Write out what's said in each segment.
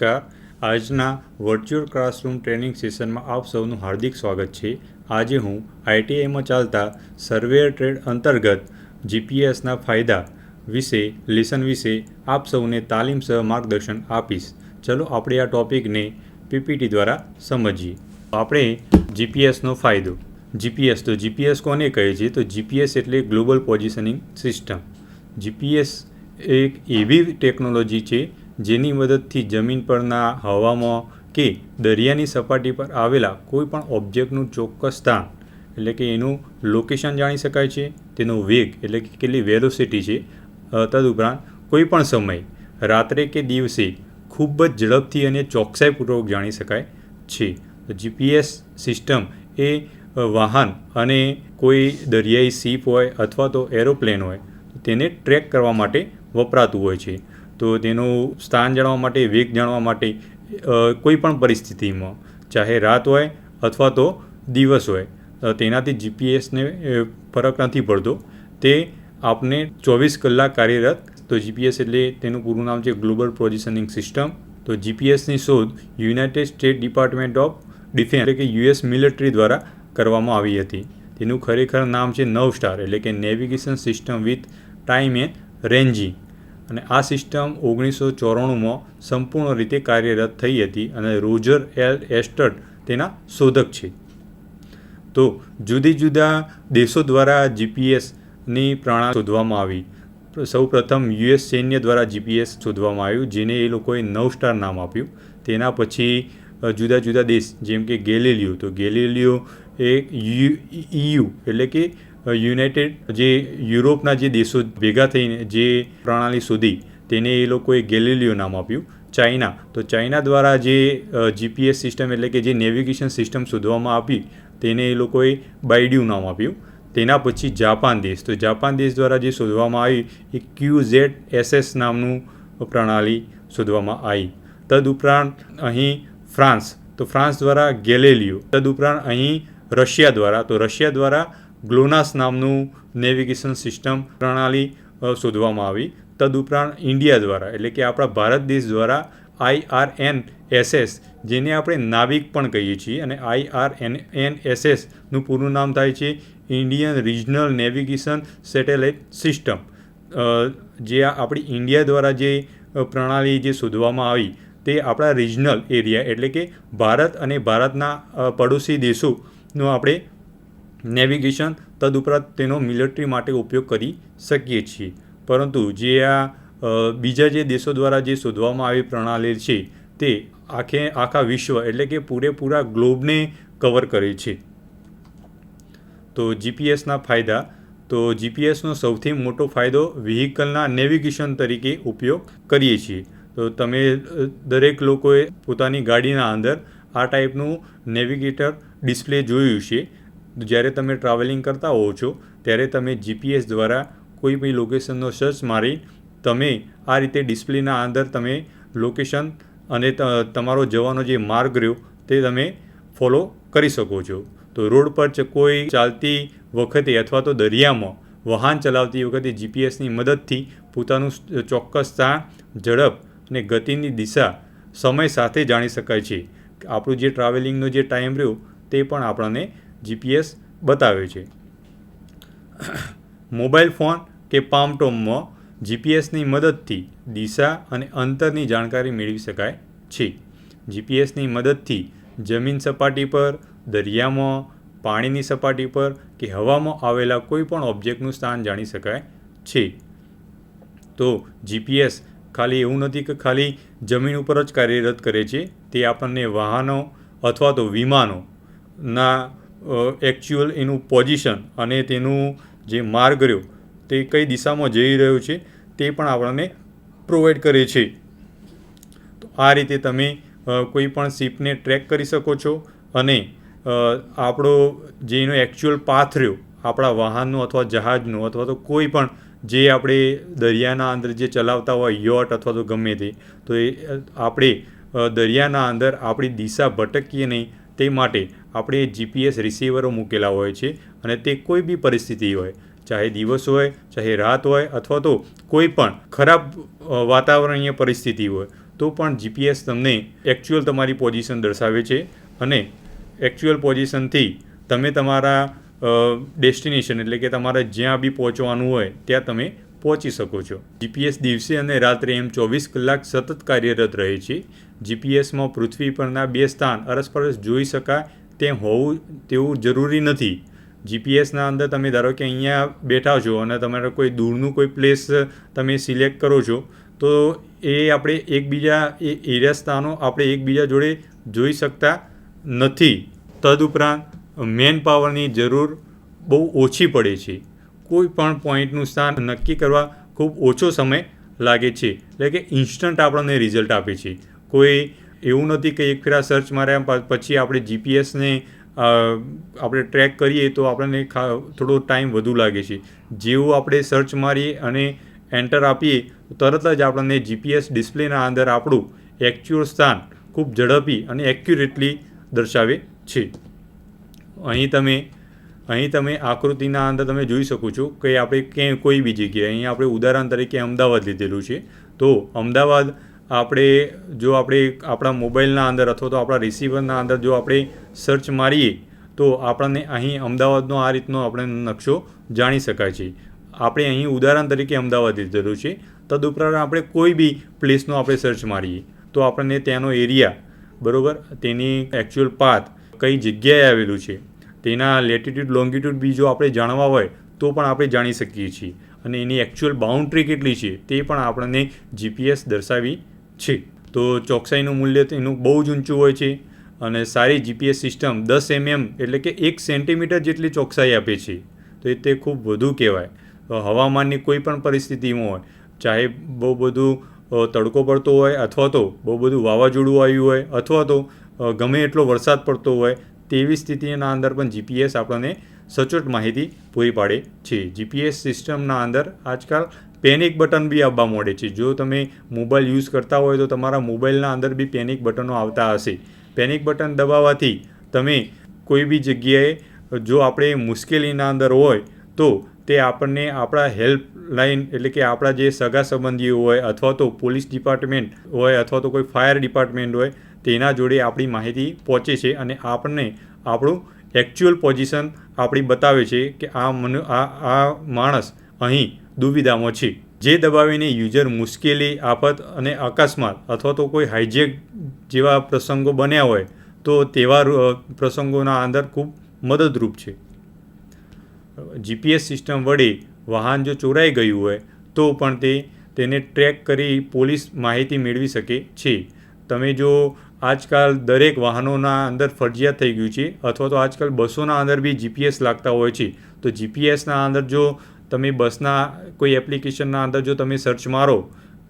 નમસ્કાર. આજના virtual classroom training સેશનમાં આપ સૌનું હાર્દિક સ્વાગત છે. આજે હું આઈટીઆઈમાં ચાલતા સર્વેયર ટ્રેડ અંતર્ગત જીપીએસના ફાયદા વિશે લેસન વિશે આપ સૌને તાલીમ સહ માર્ગદર્શન આપીશ. ચલો આપણે આ ટોપિકને પીપીટી દ્વારા સમજીએ. આપણે જીપીએસનો ફાયદો. જીપીએસ તો જીપીએસ કોને કહે છે? તો જીપીએસ એટલે ગ્લોબલ પોઝિશનિંગ સિસ્ટમ જીપીએસ એક એવી ટેકનોલોજી છે જેની મદદથી જમીન પરના હવામાં કે દરિયાની સપાટી પર આવેલા કોઈપણ ઓબ્જેક્ટનું ચોક્કસ સ્થાન, એટલે કે એનું લોકેશન જાણી શકાય છે, તેનો વેગ, એટલે કે કેટલી વેલોસિટી છે તદુપરાંત કોઈ પણ સમય, રાત્રે કે દિવસે, ખૂબ જ ઝડપથી અને ચોકસાઈપૂર્વક જાણી શકાય છે. તો જીપીએસ સિસ્ટમ એ વાહન અને કોઈ દરિયાઈ સીપ હોય અથવા તો એરોપ્લેન હોય તેને ટ્રેક કરવા માટે વપરાતું હોય છે. તો તેનું સ્થાન જાણવા માટે, વેગ જાણવા માટે કોઈ પણ પરિસ્થિતિમાં, ચાહે રાત હોય અથવા તો દિવસ હોય તેનાથી જીપીએસને ફરક નથી પડતો. તે આપને ચોવીસ કલાક કાર્યરત, તો જીપીએસ એટલે તેનું પૂરું નામ છે ગ્લોબલ પોઝિશનિંગ સિસ્ટમ તો જીપીએસની શોધ united state department of defense એટલે કે યુએસ મિલિટરી દ્વારા કરવામાં આવી હતી. તેનું ખરેખર નામ છે નવ સ્ટાર, એટલે કે navigation system with time and ranging અને આ સિસ્ટમ ઓગણીસો ચોરાણુંમાં સંપૂર્ણ રીતે કાર્યરત થઈ હતી અને રોજર એલ એસ્ટર્ટ તેના શોધક છે. તો જુદી જુદા દેશો દ્વારા જીપીએસની પ્રણાલી શોધવામાં આવી. સૌ પ્રથમ યુએસ સૈન્ય દ્વારા જીપીએસ શોધવામાં આવ્યું, જેને એ લોકોએ નવ સ્ટાર નામ આપ્યું. તેના પછી જુદા જુદા દેશ, જેમ કે ગેલિલિયો. તો ગેલિલિયો એ યુ, એટલે કે યુનાઇટેડ, જે યુરોપના જે દેશો ભેગા થઈને જે પ્રણાલી શોધી, તેને એ લોકોએ ગેલિલિયો નામ આપ્યું, ચાઇના. તો ચાઇના દ્વારા જે જીપીએસ સિસ્ટમ એટલે કે જે નેવિગેશન સિસ્ટમ શોધવામાં આપી તેને એ લોકોએ બાયડ્યુ નામ આપ્યું. તેના પછી જાપાન દેશ. તો જાપાન દેશ દ્વારા જે શોધવામાં આવી, એ ક્યુ ઝેડ એસએસ નામનું પ્રણાલી શોધવામાં આવી. તદુપરાંત અહીં ફ્રાન્સ. તો ફ્રાન્સ દ્વારા ગેલેલિયો. તદુપરાંત અહીં રશિયા દ્વારા. તો રશિયા દ્વારા ગ્લોનાસ નામનું નેવિગેશન સિસ્ટમ પ્રણાલી શોધવામાં આવી. તદુપરાંત ઇન્ડિયા દ્વારા, એટલે કે આપણા ભારત દેશ દ્વારા આઈઆરએન એસએસ જેને આપણે નાવિક પણ કહીએ છીએ, અને આઈઆરએન એન એસએસનું પૂરું નામ થાય છે Indian regional navigation satellite system. જે આપણી ઇન્ડિયા દ્વારા જે પ્રણાલી જે શોધવામાં આવી, તે આપણા રિજનલ એરિયા, એટલે કે ભારત અને ભારતના પડોશી દેશોનો આપણે નેવિગેશન તદુપરાંત તેનો મિલિટરી માટે ઉપયોગ કરી શકીએ છીએ. પરંતુ જે આ બીજા જે દેશો દ્વારા જે શોધવામાં આવી પ્રણાલી છે, તે આખે, આખા વિશ્વ એટલે કે પૂરેપૂરા ગ્લોબને કવર કરે છે. તો જીપીએસના ફાયદા, તો જીપીએસનો સૌથી મોટો ફાયદો વ્હીકલના નેવિગેશન તરીકે ઉપયોગ કરીએ છીએ. તો તમે દરેક લોકોએ પોતાની ગાડીના અંદર આ ટાઈપનું નેવિગેટર ડિસ્પ્લે જોયું છે. જ્યારે તમે ટ્રાવેલિંગ કરતા હોવ છો, ત્યારે તમે જીપીએસ દ્વારા કોઈ બી લોકેશનનો સર્ચ મારી તમે આ રીતે ડિસ્પ્લેના અંદર તમે લોકેશન અને તમારો જવાનો જે માર્ગ રહ્યો તે તમે ફોલો કરી શકો છો. તો રોડ પર કોઈ ચાલતી વખતે અથવા તો દરિયામાં વાહન ચલાવતી વખતે જીપીએસની મદદથી પોતાનું ચોક્કસ સ્થાન ઝડપ અને ગતિની દિશા સમય સાથે જાણી શકાય છે. આપણું જે ટ્રાવેલિંગનો જે ટાઈમ રહ્યો તે પણ આપણને જીપીએસ બતાવે છે. મોબાઈલ ફોન કે પામટોમમાં જીપીએસની મદદથી દિશા અને અંતરની જાણકારી મેળવી શકાય છે. જીપીએસની મદદથી જમીન સપાટી પર, દરિયામાં, પાણીની સપાટી પર કે હવામાં આવેલા કોઈપણ ઓબ્જેક્ટનું સ્થાન જાણી શકાય છે. તો જીપીએસ ખાલી એવું નથી કે ખાલી જમીન ઉપર જ કાર્યરત કરે છે, તે આપણને વાહનો અથવા તો વિમાનોના એકચ્યુઅલ એનું પોઝિશન અને તેનું જે માર્ગ રહ્યો, તે કઈ દિશામાં જઈ રહ્યો છે, તે પણ આપણને પ્રોવાઈડ કરે છે. તો આ રીતે તમે કોઈ પણ શિપને ટ્રેક કરી શકો છો અને આપણો જે એનો એકચ્યુઅલ પાથ રહ્યો, આપણા વાહનનો અથવા જહાજનો અથવા તો કોઈ પણ જે આપણે દરિયાના અંદર જે ચલાવતા હોય યોટ અથવા તો ગમે તે, તો એ આપણે દરિયાના અંદર આપણી દિશા ભટકીએ નહીં, તે માટે આપણે જીપીએસ રિસીવરો મૂકેલા હોય છે અને તે કોઈ બી પરિસ્થિતિ હોય, ચાહે દિવસ હોય, ચાહે રાત હોય અથવા તો કોઈ પણ ખરાબ વાતાવરણીય પરિસ્થિતિ હોય, તો પણ જીપીએસ તમને એકચ્યુઅલ તમારી પોઝિશન દર્શાવે છે અને એકચ્યુઅલ પોઝિશનથી તમે તમારા ડેસ્ટિનેશન એટલે કે તમારે જ્યાં બી પહોંચવાનું હોય, ત્યાં તમે પહોંચી શકો છો. જીપીએસ દિવસે અને રાત્રે એમ ચોવીસ કલાક સતત કાર્યરત રહે છે. જીપીએસમાં પૃથ્વી પરના બે સ્થાન અરસપરસ જોઈ શકાય તેમ હોવું તેવું જરૂરી નથી. જીપીએસના અંદર તમે ધારો કે અહીંયા બેઠા છો અને તમારે કોઈ દૂરનું કોઈ પ્લેસ તમે સિલેક્ટ કરો છો, તો એ આપણે એકબીજા એ એરિયા સ્થાનો આપણે એકબીજા જોડે જોઈ શકતા નથી. તદુપરાંત મેન પાવરની જરૂર બહુ ઓછી પડે છે. કોઈ પણ પોઈન્ટનું સ્થાન નક્કી કરવા ખૂબ ઓછો સમય લાગે છે. એટલે કે ઇન્સ્ટન્ટ આપણને રિઝલ્ટ આપે છે. કોઈ એવું નથી કે એક ફેરા સર્ચ માર્યા પછી આપણે જીપીએસને આપણે ટ્રેક કરીએ તો આપણને થોડો ટાઈમ વધુ લાગે છે. જેવું આપણે સર્ચ મારીએ અને એન્ટર આપીએ તરત જ આપણને જીપીએસ ડિસ્પ્લેના અંદર આપણું એકચ્યુઅલ સ્થાન ખૂબ ઝડપી અને એક્યુરેટલી દર્શાવે છે. અહીં તમે અહીં તમે આકૃતિના અંદર તમે જોઈ શકો છો કે આપણે ક્યાંય કોઈ બી જગ્યાએ અહીં આપણે ઉદાહરણ તરીકે અમદાવાદ લીધેલું છે. તો અમદાવાદ આપણે જો આપણે આપણા મોબાઈલના અંદર અથવા તો આપણા રિસીવરના અંદર જો આપણે સર્ચ મારીએ, તો આપણને અહીં અમદાવાદનો આ રીતનો આપણે નકશો જાણી શકાય છે. આપણે અહીં ઉદાહરણ તરીકે અમદાવાદ લીધેલું છે. તદુપરાંત આપણે કોઈ બી પ્લેસનો આપણે સર્ચ મારીએ, તો આપણને ત્યાંનો એરિયા બરાબર? તેની એકચ્યુઅલ પાથ કઈ જગ્યાએ આવેલું છે, તેના લેટિટ્યૂડ લોંગિટ્યૂડ બી જો આપણે જાણવા હોય, તો પણ આપણે જાણી શકીએ છીએ. અને એની એકચ્યુઅલ બાઉન્ડ્રી કેટલી છે, તે પણ આપણને જીપીએસ દર્શાવી છે. તો ચોકસાઈનું મૂલ્ય તેનું બહુ જ ઊંચું હોય છે અને સારી જીપીએસ સિસ્ટમ દસ એમએમ એટલે કે એક સેન્ટીમીટર જેટલી ચોકસાઈ આપે છે. તો એ તે ખૂબ વધુ કહેવાય. હવામાનની કોઈ પણ પરિસ્થિતિમાં હોય, ચાહે બહુ બધું તડકો પડતો હોય અથવા તો બહુ બધું વાવાઝોડું આવ્યું હોય અથવા તો ગમે એટલો વરસાદ પડતો હોય, તેવી સ્થિતિના અંદર પણ જીપીએસ આપણને સચોટ માહિતી પૂરી પાડે છે. જીપીએસ સિસ્ટમના અંદર આજકાલ પેનિક બટન બી આવવા માંડે છે. જો તમે મોબાઈલ યુઝ કરતા હોય તો તમારા મોબાઈલના અંદર બી પેનિક બટનો આવતા હશે. પેનિક બટન દબાવવાથી તમે કોઈ બી જગ્યાએ જો આપણે મુશ્કેલીના અંદર હોય તો તે આપણને આપણા હેલ્પલાઇન એટલે કે આપણા જે સગા સંબંધીઓ હોય અથવા તો પોલીસ ડિપાર્ટમેન્ટ હોય અથવા તો કોઈ ફાયર ડિપાર્ટમેન્ટ હોય તેના જોડે આપણી માહિતી પહોંચે છે અને આપણને આપણું એકચ્યુઅલ પોઝિશન આપણી બતાવે છે કે આ મનુ આ આ માણસ અહીં દુવિધામાં છે જે દબાવીને યુઝર મુશ્કેલી, આફત અને અકસ્માત અથવા તો કોઈ હાઇજેક જેવા પ્રસંગો બન્યા હોય, તો તેવા પ્રસંગોના અંદર ખૂબ મદદરૂપ છે. જીપીએસ સિસ્ટમ વડે વાહન જો ચોરાઈ ગયું હોય, તો પણ તે તેને ટ્રેક કરી પોલીસ માહિતી મેળવી શકે છે. તમે જો આજકાલ દરેક વાહનોના અંદર ફરજિયાત થઈ ગયું છે અથવા તો આજકાલ બસોના અંદર બી જીપીએસ લાગતા હોય છે, તો જીપીએસના અંદર જો તમે બસના કોઈ એપ્લિકેશનના અંદર જો તમે સર્ચ મારો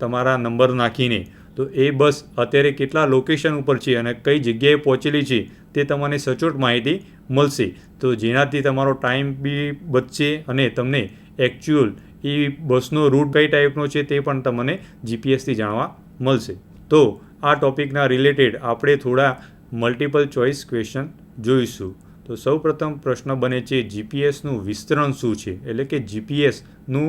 તમારા નંબર નાખીને, તો એ બસ અત્યારે કેટલા લોકેશન ઉપર છે અને કઈ જગ્યાએ પહોંચેલી છે તે તમને સચોટ માહિતી મળશે. તો જેનાથી તમારો ટાઈમ બી બચશે અને તમને એકચ્યુઅલ એ બસનો રૂટ કઈ ટાઈપનો છે તે પણ તમને જીપીએસથી જાણવા મળશે. તો આ ટોપિકના રિલેટેડ આપણે થોડા મલ્ટિપલ ચોઇસ ક્વેશ્ચન જોઈશું. તો સૌપ્રથમ પ્રશ્ન બને છે જીપીએસનું વિસ્તરણ શું છે? એટલે કે જીપીએસનું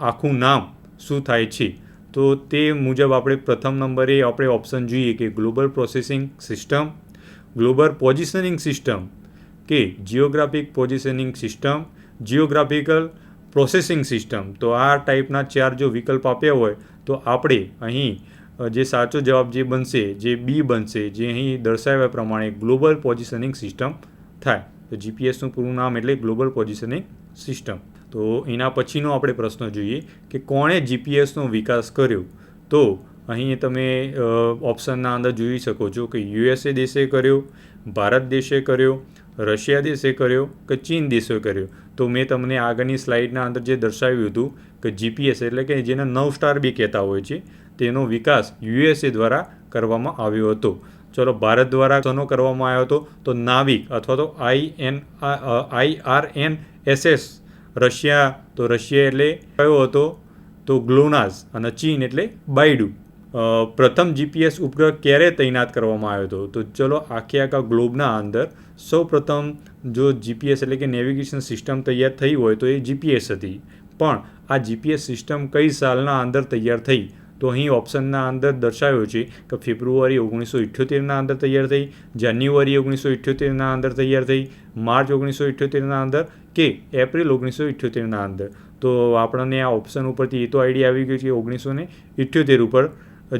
આખું નામ શું થાય છે? તો તે મુજબ આપણે પ્રથમ નંબરે આપણે ઓપ્શન જોઈએ કે global processing system global positioning system કે geographic positioning system geographical processing system તો આ ટાઈપના ચાર જો વિકલ્પ આપ્યા હોય, તો આપણે અહીં જે સાચો જવાબ જે બનશે, જે બી બનશે, જે અહીં દર્શાવ્યા પ્રમાણે ગ્લોબલ પોઝિશનિંગ સિસ્ટમ થાય. તો જીપીએસનું પૂરું નામ એટલે ગ્લોબલ પોઝિશનિંગ સિસ્ટમ તો એના પછીનો આપણે પ્રશ્ન જોઈએ કે કોણે જીપીએસનો વિકાસ કર્યો? તો અહીં તમે ઓપ્શનના અંદર જોઈ શકો છો કે યુએસએ દેશે કર્યો, ભારત દેશે કર્યો, રશિયા દેશે કર્યો કે ચીન દેશે કર્યો? તો મેં તમને આગળની સ્લાઇડના અંદર જે દર્શાવ્યું હતું કે જીપીએસ એટલે કે જેને નવ સ્ટાર બી કહેતા હોય છે, તેનો વિકાસ યુએસએ દ્વારા કરવામાં આવ્યો હતો. ચલો ભારત દ્વારા શનો કરવામાં આવ્યો હતો, તો નાવિક અથવા તો I N I R N S S Russia, તો રશિયા એટલે કયો હતો? તો ગ્લોનાઝ અને ચીન એટલે બાયડુ. પ્રથમ જીપીએસ ઉપગ્રહ ક્યારે તૈનાત કરવામાં આવ્યો હતો? તો ચલો આખે આખા ગ્લોબના અંદર સૌ પ્રથમ જો જીપીએસ એટલે કે નેવિગેશન સિસ્ટમ તૈયાર થઈ હોય તો એ જીપીએસ હતી. પણ આ જીપીએસ સિસ્ટમ કઈ સાલના અંદર તૈયાર થઈ? તો અહીં ઓપ્શનના અંદર દર્શાવ્યો છે કે ફેબ્રુઆરી ઓગણીસો ઇઠ્યોતેરના અંદર તૈયાર થઈ, જાન્યુઆરી ઓગણીસો ઇઠ્યોતેરના અંદર તૈયાર થઈ, માર્ચ ઓગણીસો ઇઠ્યોતેરના અંદર કે એપ્રિલ ઓગણીસો ઇઠ્યોતેરના અંદર. તો આપણને આ ઓપ્શન ઉપરથી એ તો આઈડિયા આવી ગયો છે ઓગણીસો ને ઇઠ્યોતેર ઉપર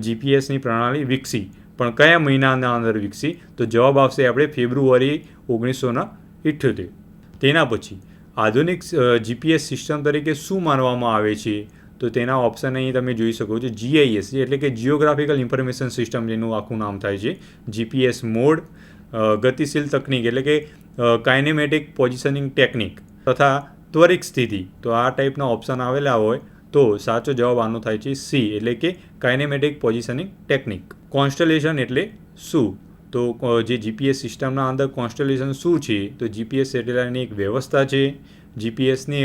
જીપીએસની પ્રણાલી વિકસી. પણ કયા મહિનાના અંદર વિકસી? તો જવાબ આવશે આપણે ફેબ્રુઆરી ઓગણીસોના ઇઠ્યોતેર. તેના પછી આધુનિક જીપીએસ સિસ્ટમ તરીકે શું માનવામાં આવે છે? તો તેના ઓપ્શન અહીં તમે જોઈ શકો છો જીઆઈએસ એટલે કે જિયોગ્રાફિકલ ઇન્ફોર્મેશન સિસ્ટમ જેનું આખું નામ થાય છે. જીપીએસ મોડ ગતિશીલ તકનિક એટલે કે કાઇનેમેટિક પોઝિશનિંગ ટેકનિક તથા ત્વરિત સ્થિતિ. તો આ ટાઈપના ઓપ્શન આવેલા હોય તો સાચો જવાબ આનો થાય છે સી એટલે કે કાઇનેમેટિક પોઝિશનિંગ ટેકનિક કોન્સ્ટલેશન એટલે શું? તો જે જીપીએસ સિસ્ટમના અંદર કોન્સ્ટલેશન શું છે? તો જીપીએસ સેટેલાઇટની એક વ્યવસ્થા છે. જીપીએસની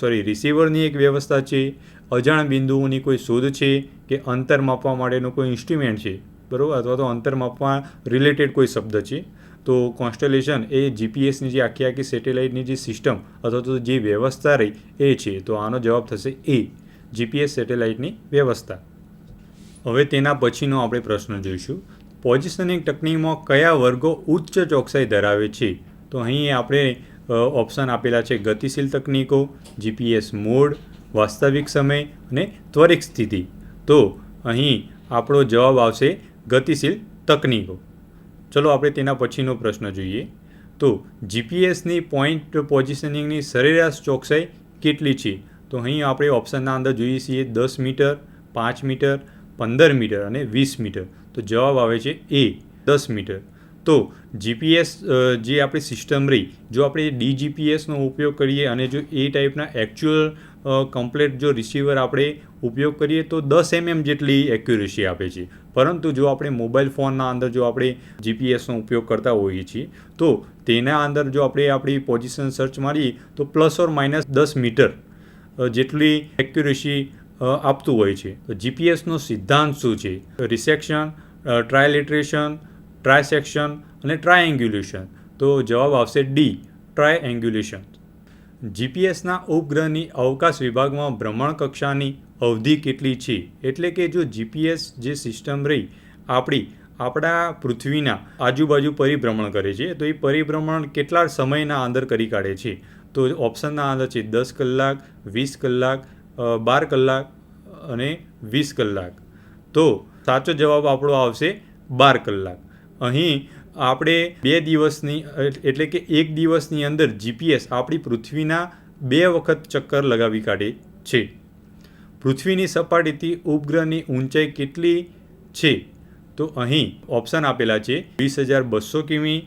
સોરી રિસીવરની એક વ્યવસ્થા છે. અજાણ બિંદુઓની કોઈ શોધ છે કે અંતર માપવા માટેનું કોઈ ઇન્સ્ટ્રુમેન્ટ છે? બરાબર? અથવા તો અંતર માપવા રિલેટેડ કોઈ શબ્દ છે? તો કોન્સ્ટલેશન એ જીપીએસની જે આખી આખી સેટેલાઇટની જે સિસ્ટમ અથવા તો જે વ્યવસ્થા રહી એ છે. તો આનો જવાબ થશે એ જીપીએસ સેટેલાઇટની વ્યવસ્થા. હવે તેના પછીનો આપણે પ્રશ્ન જોઈશું. પોઝિશનિંગ ટેકનિકમાં કયા વર્ગો ઉચ્ચ ચોકસાઈ ધરાવે છે? તો અહીં આપણે ઓપ્શન આપેલા છે ગતિશીલ તકનીકો જીપીએસ મોડ વાસ્તવિક સમય અને ત્વરિત સ્થિતિ. તો અહીં આપણો જવાબ આવશે ગતિશીલ તકનીકો. ચલો આપણે તેના પછીનો પ્રશ્ન જોઈએ. તો જીપીએસની પોઈન્ટ પોઝિશનિંગની સરેરાશ ચોકસાઈ કેટલી છે? તો અહીં આપણે ઓપ્શનના અંદર જોઈએ છીએ દસ મીટર, પાંચ મીટર, પંદર મીટર અને વીસ મીટર. તો જવાબ આવે છે એ દસ મીટર. તો જીપીએસ જે આપણી સિસ્ટમ રહી, જો આપણે ડીજીપીએસનો ઉપયોગ કરીએ અને જો એ ટાઈપના એકચ્યુઅલ કમ્પ્લેટ જો રિસીવર આપણે ઉપયોગ કરીએ તો દસ એમએમ જેટલી એક્યુરેસી આપે છે. પરંતુ જો આપણે મોબાઈલ ફોનના અંદર જો આપણે જીપીએસનો ઉપયોગ કરતા હોઈએ છીએ, તો તેના અંદર જો આપણે આપણી પોઝિશન સર્ચ મારીએ, તો પ્લસ ઓર માઇનસ દસ મીટર જેટલી એક્યુરેસી આપતું હોય છે. તો જીપીએસનો સિદ્ધાંત શું છે? રિસેક્શન ટ્રાયલિટ્રેશન ટ્રાયસેક્શન અને ટ્રાયએંગ્યુલેશન તો જવાબ આવશે ડી ટ્રાયએંગ્યુલેશન જીપીએસના ઉપગ્રહની અવકાશ વિભાગમાં ભ્રમણ કક્ષાની અવધિ કેટલી છે? એટલે કે જો જીપીએસ જે સિસ્ટમ રહી, આપણી, આપણા પૃથ્વીના આજુબાજુ પરિભ્રમણ કરે છે, તો એ પરિભ્રમણ કેટલા સમયના અંદર કરી કાઢે છે? તો ઓપ્શનના અંદર છે દસ કલાક, વીસ કલાક બાર કલાક અને વીસ કલાક. તો સાચો જવાબ આપણો આવશે બાર કલાક. અહીં આપણે બે દિવસની એટલે કે એક દિવસની અંદર જીપીએસ આપણી પૃથ્વીના બે વખત ચક્કર લગાવી કાઢે છે. પૃથ્વીની સપાટીથી ઉપગ્રહની ઊંચાઈ કેટલી છે? તો અહીં ઓપ્શન આપેલા છે, વીસ હજાર બસો કિમી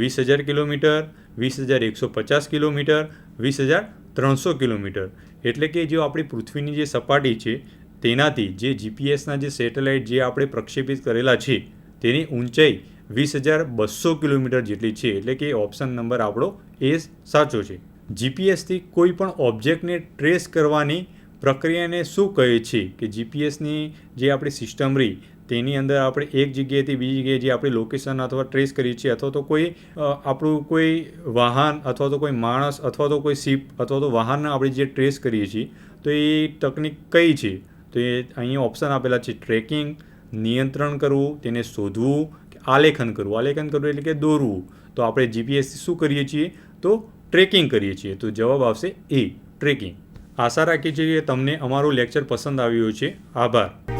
વીસ હજાર કિલોમીટર, વીસ હજાર એકસો પચાસ કિલોમીટર, વીસ હજાર ત્રણસો કિલોમીટર. એટલે કે જો આપણી પૃથ્વીની જે સપાટી છે, તેનાથી જે જીપીએસના જે સેટેલાઇટ જે આપણે પ્રક્ષેપિત કરેલા છે તેની ઊંચાઈ વીસ હજાર બસો કિલોમીટર જેટલી છે, એટલે કે ઓપ્શન નંબર આપણો એ સાચો છે. જીપીએસથી કોઈ પણ ઓબ્જેક્ટને ટ્રેસ કરવાની પ્રક્રિયાને શું કહે છે કે જીપીએસની જે આપણી સિસ્ટમ રહી, તેની અંદર આપણે એક જગ્યાએથી બીજી જગ્યાએ જે આપણે લોકેશન અથવા ટ્રેસ કરીએ છીએ, અથવા તો કોઈ આપણું કોઈ વાહન અથવા તો કોઈ માણસ અથવા તો કોઈ શિપ અથવા તો વાહનને આપણે જે ટ્રેસ કરીએ છીએ, તો એ તકનિક કઈ છે? તો એ અહીં ઓપ્શન આપેલા છે ટ્રેકિંગ નિયંત્રણ કરવું, તેને શોધવું કે આલેખન કરવું. આલેખન કરવું એટલે કે દોરવું. તો આપણે જીપીએસથી શું કરીએ છીએ? તો ટ્રેકિંગ કરીએ છીએ. તો જવાબ આવશે એ ટ્રેકિંગ. આશા રાખીએ છીએ કે તમને અમારું લેક્ચર પસંદ આવ્યું છે આભાર.